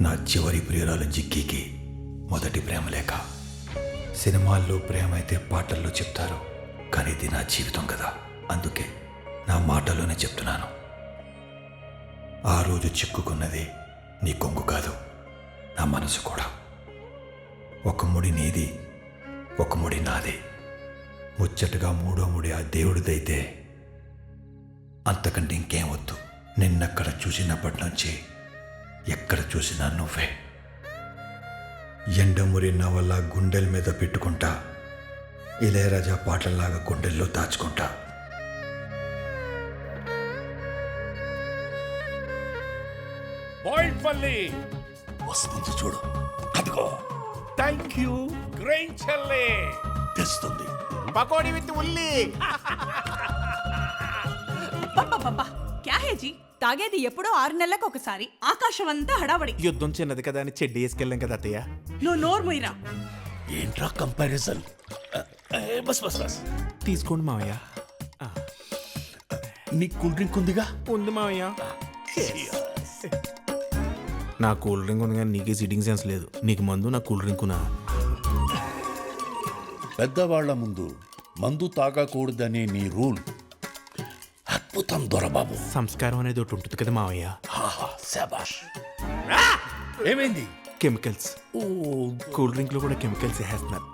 నా చివరి ప్రియురాలు జిక్కీకి మొదటి ప్రేమ లేక సినిమాల్లో ప్రేమ అయితే పాటల్లో చెప్తారు కానీ ఇది నా జీవితం కదా. అందుకే నా మాటలోనే చెప్తున్నాను. ఆ రోజు చిక్కుకున్నది నీ కొంగు కాదు నా మనసు కూడా. ఒక ముడి నీది ఒక ముడి నాది. ముచ్చటగా మూడో ముడి ఆ దేవుడిదైతే అంతకంటే ఇంకేం వద్దు. నిన్నక్కడ చూసినప్పటి నుంచి ఎక్కడ చూసినా నువ్వే. ఎండమురి నవల గుండెల మీద పెట్టుకుంటా. ఇళయరాజా పాటల్లాగా గుండెల్లో దాచుకుంటా. వస్తుంది చూడు. అదిగో. థ్యాంక్ యూ గ్రహించల్లే తెస్తుంది. పకోడీ విత్ ఉల్లి. పప్పపప్ప, క్యా హే జీ? తాగేది ఎప్పుడో ఆరు నెలలకు ఒకసారి. ఆకాశం అంతా హడావడి. యుద్ధం చిన్నది కదా అని చెడ్డి వేసుకెళ్ళాం కదా అత్తయ్య. నువ్వు నోరు మొయ్యరా ఏంట్రా కంపారిజన్? Bus bus bus. తీసుకోండి మావయ్య. నీ కూల్ డ్రింక్ ఉందిగా? ఉంది మావయ్య. నా కూల్ డ్రింక్ ఉంది కానీ నీకే సిట్టింగ్ సెన్స్ లేదు. నీకు మందు నా కూల్ డ్రింకునా పెద్దవాళ్ళ ముందు మందు తాగకూడదనే నీ రూల్. అద్భుతం దొరబాబు. సంస్కారం అనేది ఒకటి ఉంటుంది కదా మావయ్య. ఆహా శబాష్ ఏమైంది? కెమికల్స్. ఓ కూల్ డ్రింక్లో కూడా కెమికల్స్ వేస్తున్నారు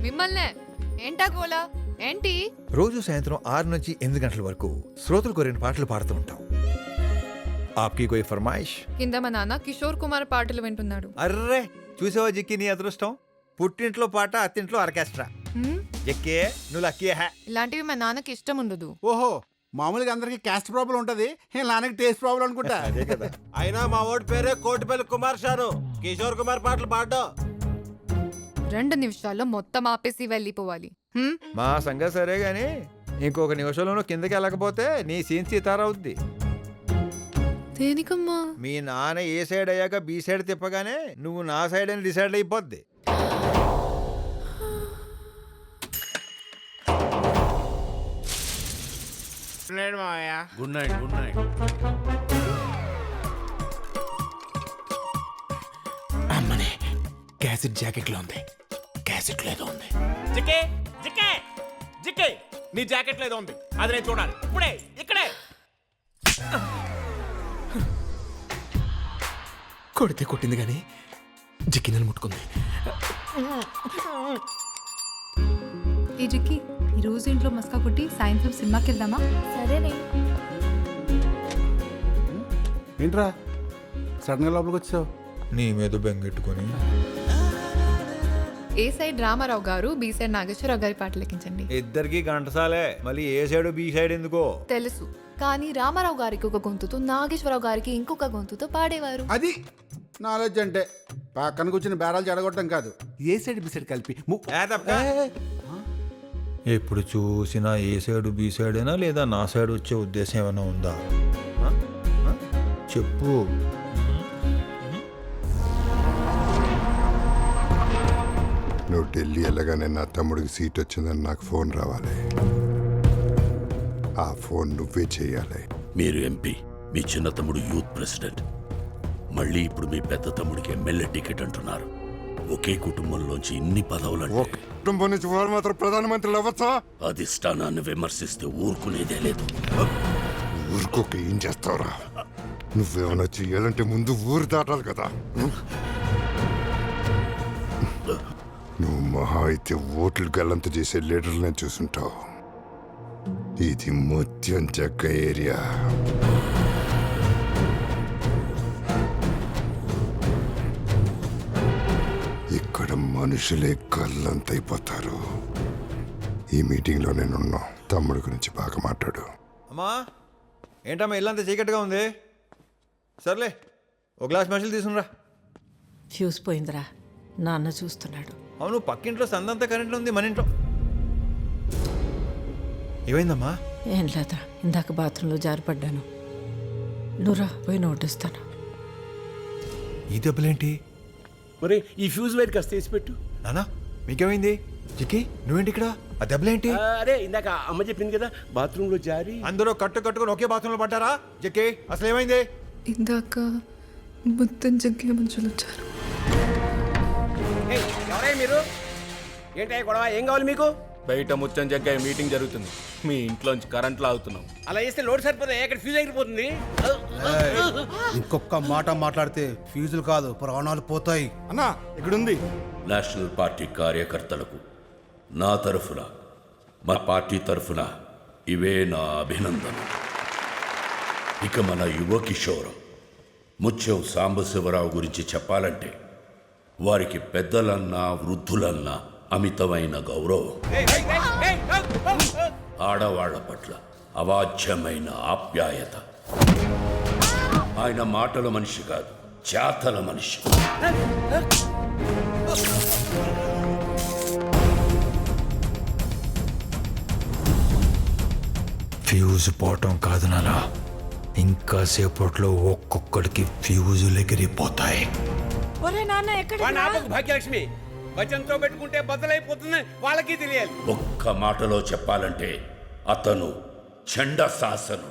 మిమ్మల్నే. ఏంటా గోలా? ఏంటి? రోజు సాయంత్రం ఆరు నుంచి ఎనిమిది గంటల వరకు శ్రోతలు కోరిన పాటలు పాడుతూ ఉంటాం. ఆప్కి కోయి ఫర్మాయిష్. కింద మా నాన్న కిషోర్ కుమార్ పాటలు వింటున్నాడు. అర్రే చూసావా జిక్కి నీ అదృష్టం? పుట్టింట్లో పాట అత్తింట్లో ఆర్కెస్ట్రా. హ్మ్? ఎక్కే నువ్వు లక్కీ హే. ఇలాంటివి మా నాన్నకి ఇష్టం ఉండదు. ఓహో మామూలుగా అందరికి క్యాస్ట్ ప్రాబ్లం ఉంటది. ఈ నాన్నకి టేస్ట్ ప్రాబ్లం అనుకుంటా? అదే కదా. అయినా మా ఓడి పేరే కోటిపల్లి కుమార్ షాను. కిషోర్ కుమార్ పాటలు పాడడం. రెండు నిమిషాల్లో మొత్తం ఆపేసి వెళ్ళిపోవాలి. హ్మ్? మా సంగతి సరే గాని ఇంకొక నిమిషంలోనూ కిందకి వెళ్ళకపోతే నీ సీన్ సీతారవుద్ది దేనికమ్మా? మీ నాన్న ఏ సైడ్ అయ్యాక బి సైడ్ తిప్పగానే నువ్వు నా సైడ్ అని డిసైడ్ అయిపోద్ది. లేడు మావయ్య. గుడ్ నైట్ గుడ్ నైట్ అమ్మనే క్యాసెట్ జాకెట్లో ఉంది. క్యాసెట్ లేదో ఉంది. జికే జికే జికే నీ జాకెట్ లేదో ఉంది. అది నేను చూడాలి. ఇప్పుడే ఇక్కడే. కొడితే కొట్టింది కానీ జిక్కినలు ముట్టుకుంది. ఏ జిక్కి ఈ రోజు ఇంట్లో మస్కా కొట్టి సాయంత్రం సినిమాకి వెళ్దామా? సరేనే. ఏంట్రా? సడన్గా లోపలికి వచ్చావు? నీ మీద బెంగెట్టుకొని. ఏ సైడ్ రామారావు గారు బి సైడ్ నాగేశ్వరరావు గారి పాటలు లెక్కించండి. ఇద్దరికి గంటసాలే మళ్ళీ ఏ సైడ్ బి సైడ్ ఎందుకో? తెలుసు. కానీ రామారావు గారికి ఒక గొంతుతో నాగేశ్వరరావు గారికి ఇంకొక గొంతుతో పాడేవారు. అది నాలెడ్జ్ అంటే. పక్కన కూర్చుని బేరాలు చెడగొట్టడం కాదు. ఏ సైడ్ బి సైడ్ కలిపి? ము- ఏ తప్ప. ఏ, ఎప్పుడు చూసినా ఏ సైడ్ బి సైడ్ అయినా లేదా నా సైడ్ వచ్చే ఉద్దేశం ఏమైనా ఉందా? చెప్పు. నువ్వు ఢిల్లీ వెళ్ళగానే నా తమ్ముడికి సీట్ వచ్చిందని నాకు ఫోన్ రావాలి. ఆ ఫోన్ నువ్వే చేయాలి. మీరు ఎంపీ మీ చిన్న తమ్ముడు యూత్ ప్రెసిడెంట్. మళ్ళీ ఇప్పుడు మీ పెద్ద తమ్ముడికి ఎమ్మెల్యే టికెట్ అంటున్నారు. ఒకే కుటుంబంలోంచి ఇన్ని పదవులంటే ఒక కుటుంబం నుంచి వారు మాత్రం ప్రధానమంత్రులు అవ్వచ్చా? అధిష్టానాన్ని విమర్శిస్తే ఊరుకునేదే లేదు. ఊరుకోక ఏం చేస్తావురా? నువ్వేమైనా చెయ్యాలంటే ముందు ఊరు దాటాలి కదా. నువ్వు మహా అయితే ఓట్లు గల్లంత చేసే లీడర్లనే చూసుంటావు. ఇది ముత్యం చెక్క ఏరియా. మనుషులే గల్లంతైపోతారు ఈ మీటింగ్లో నేనున్నా. తమ్ముడి గురించి బాగా మాట్లాడు. అమ్మా ఏంటమ్మా ఇల్లంతా చీకటిగా ఉంది? సర్లే ఒక గ్లాస్ మనుషులు తీసుకురా ఫ్యూజ్ పోయిందిరా. నాన్న చూస్తున్నాడు. అవును పక్కింట్లో సందంతా కరెంట్లో ఉంది మన ఇంట్లో. ఏమైందమ్మా? ఏం లేదా ఇందాక బాత్రూంలో జారిపడ్డాను. నువ్వురా పోయి నోటిస్తాను. ఈ దెబ్బలేంటి? మరి ఈ ఫ్యూజ్ వైర్ కాస్త తీసి పెట్టు. నానా మీకేమైంది? చిక్కి నువ్వేంటి ఇక్కడ ఆ దెబ్బలేంటి? అరే ఇందాక అమ్మ చెప్పింది కదా బాత్రూమ్లో జారి. అందరూ కట్టు కట్టుకుని ఒకే బాత్రూంలో పడ్డారా? జక్కి అసలు ఏమైంది ఇందాక మొత్తం జగ్గే మనుషులు వచ్చారు. ఎవరే మీరు? ఏంటి గొడవ? ఏం కావాలి మీకు? బయట ముచ్చని జగ్గాయ మీటింగ్ జరుగుతుంది. మీ ఇంట్లోంచి కరెంట్ లాగుతున్నాం అలా చేస్తే లోడ్ సరిపోతే ఇక్కడ ఫ్యూజ్ ఎగిరిపోతుంది ఇంకొక మాట మాట్లాడితే ఫీజులు కాదు ప్రాణాలు పోతాయి. అన్నా ఇక్కడుంది. నేషనల్ పార్టీ కార్యకర్తలకు నా తరఫున మా పార్టీ తరఫున ఇవే నా అభినందన ఇక మన యువ కిషోరం ముత్యం సాంబశివరావు గురించి చెప్పాలంటే వారికి పెద్దలన్నా వృద్ధులన్నా అమితమైన గౌరవం. ఆడవాళ్ళ పట్ల అవాధ్యమైన ఆప్యాయత. ఆయన మాటల మనిషి కాదు చేతల మనిషి. ఫ్యూజ్ పోవటం కాదు నానా ఇంకా సేపట్లో ఒక్కొక్కడికి ఫ్యూజులు ఎగిరిపోతాయి ఒరే నాన్న ఎక్కడ వాడిని ఆపకు భాగ్యలక్ష్మి. వచనంతో పెట్టుకుంటే బద్దలైపోతుంది వాళ్ళకి తెలియాలి. ఒక్క మాటలో చెప్పాలంటే అతను చండ శాసనుడు.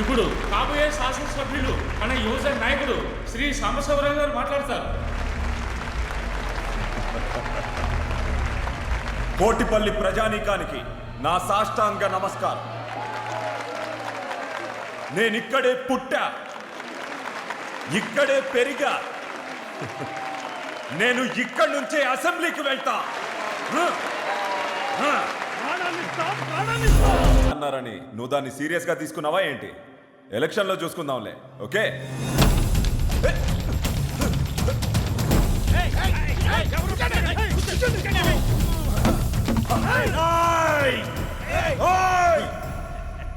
ఇప్పుడు కాబోయే శాసనసభ్యులు మన యువజన నాయకుడు శ్రీ సాంబశివరావు గారు మాట్లాడతారు. కోటిపల్లి ప్రజానీకానికి నా సాష్టాంగ నమస్కారం. నేనిక్కడే పుట్టా ఇక్కడే పెరిగా. నేను ఇక్కడి నుంచే అసెంబ్లీకి వెళ్తా. అన్నారని నువ్వు దాన్ని సీరియస్గా తీసుకున్నావా ఏంటి? ఎలక్షన్లో చూసుకుందాంలే ఓకే?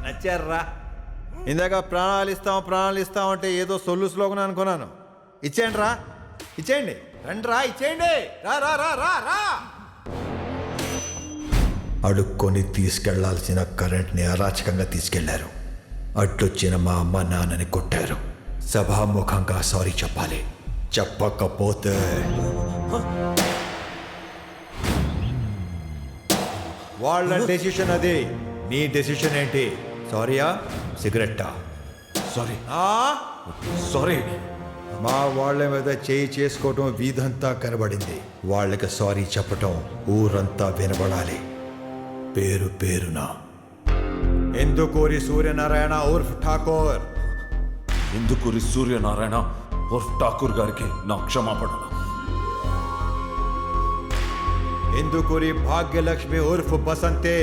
నచ్చారా ఇందాక ప్రాణాలు ఇస్తాం ప్రాణాలు ఇస్తాం అంటే ఏదో సొల్లు స్లోగన్ అనుకున్నాను. ఇచ్చేయండి రా ఇచ్చేయండి. రండి రా ఇచ్చేయండి. రా రా రా రా రా. అడుక్కొని తీసుకెళ్ళాల్సిన కరెంట్ని అరాచకంగా తీసుకెళ్ళారు. అడ్డొచ్చిన మా అమ్మ నాన్నని కొట్టారు. సభాముఖంగా సారీ చెప్పాలి. చెప్పకపోతే వాళ్ళ డెసిషన్ అది. నీ డెసిషన్ ఏంటి? సారీయా సిగరెట్టా సారీ ఆ? సారీ మా వాళ్ళ మీద చేయి చేసుకోవటం వీధంతా కనబడింది. వాళ్ళకి సారీ చెప్పటం ఊరంతా వినబడాలి. పేరు పేరున. ఎందుకూరి సూర్యనారాయణ ఉర్ఫ్ ఠాకూర్? ఇందుకూరి సూర్యనారాయణ ఉర్ఫ్ ఠాకూర్ గారికి నా క్షమాపణలు ఎందుకూరి భాగ్యలక్ష్మి ఉర్ఫ్ బసంతే?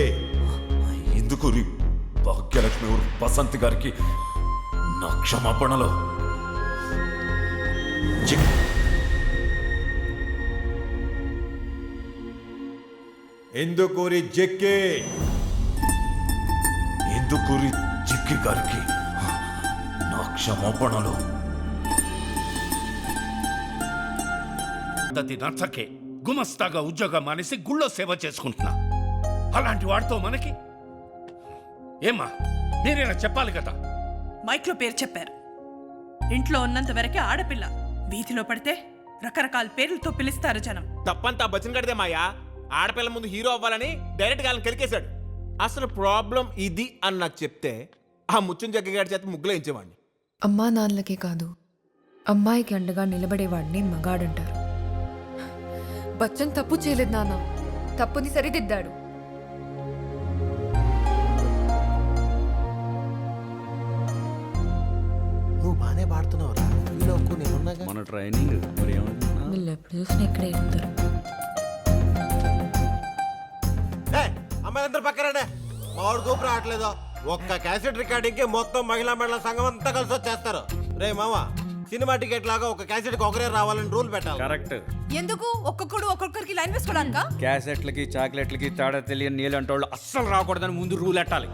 ఇందుకూరి భాగ్యలక్ష్మి ఉర్ఫ్ బసంత్ గారికి నా క్షమాపణలు. ఎందుకూరి జెక్కే? ఇందుకూరి జిక్కి గారికి నా క్షమాపణలు. పద్ధతి నచ్చకే గుమస్తాగా ఉద్యోగం మానేసి గుళ్ళో సేవ చేసుకుంటున్నా. అలాంటి వాడితో మనకి? ఏమ్మా మీరేనా చెప్పాలి కదా? మైక్లో పేరు చెప్పారు. ఇంట్లో ఉన్నంత వరకే ఆడపిల్ల. వీధిలో పడితే రకరకాల పేర్లతో పిలుస్తారు జనం. తప్పంతా బచ్చన్ గడిదే మాయా. ఆడపిల్ల ముందు హీరో అవ్వాలని డైరెక్ట్గా కెలికేశాడు. అసలు ప్రాబ్లం ఇది అని నాకు చెప్తే ఆ ముచ్చం జగ్గగాడి చేత ముగ్గులో ఇచ్చేవాడిని అమ్మా నాన్నలకే కాదు అమ్మాయికి అండగా నిలబడేవాడిని మగాడంటారు. బచ్చన్ తప్పు చేయలేదు నాన్న. తప్పుని సరిదిద్దాడు. మన ట్రైనింగ్ మరి వీళ్ళు ఎప్పుడు చూసినా ఇక్కడే ఉంటారు. అమ్మాయిలందరూ పక్కరండే మామిడి కూపు రావట్లేదు. ఒక్క క్యాసెట్ రికార్డింగ్కి మొత్తం మహిళా మండల సంఘం అంతా కలిసి వచ్చేస్తారు. రే మామ సినిమా టికెట్ లాగా ఒక క్యాసెట్కి ఒకరే రావాలని రూల్ పెట్టాలి. కరెక్ట్ ఎందుకు? ఒక్కొక్కడు ఒక్కొక్కరికి లైన్ వేసుకోవడానికా క్యాసెట్లకి చాక్లెట్లకి తేడా తెలియని నీళ్ళంటోళ్ళు అస్సలు రాకూడదని ముందు రూల్ ఎట్టాలి.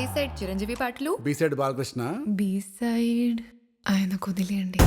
ఏ సైడ్ చిరంజీవి పాటలు? B side Balakrishna. B side ఆయన కుదిలేయండి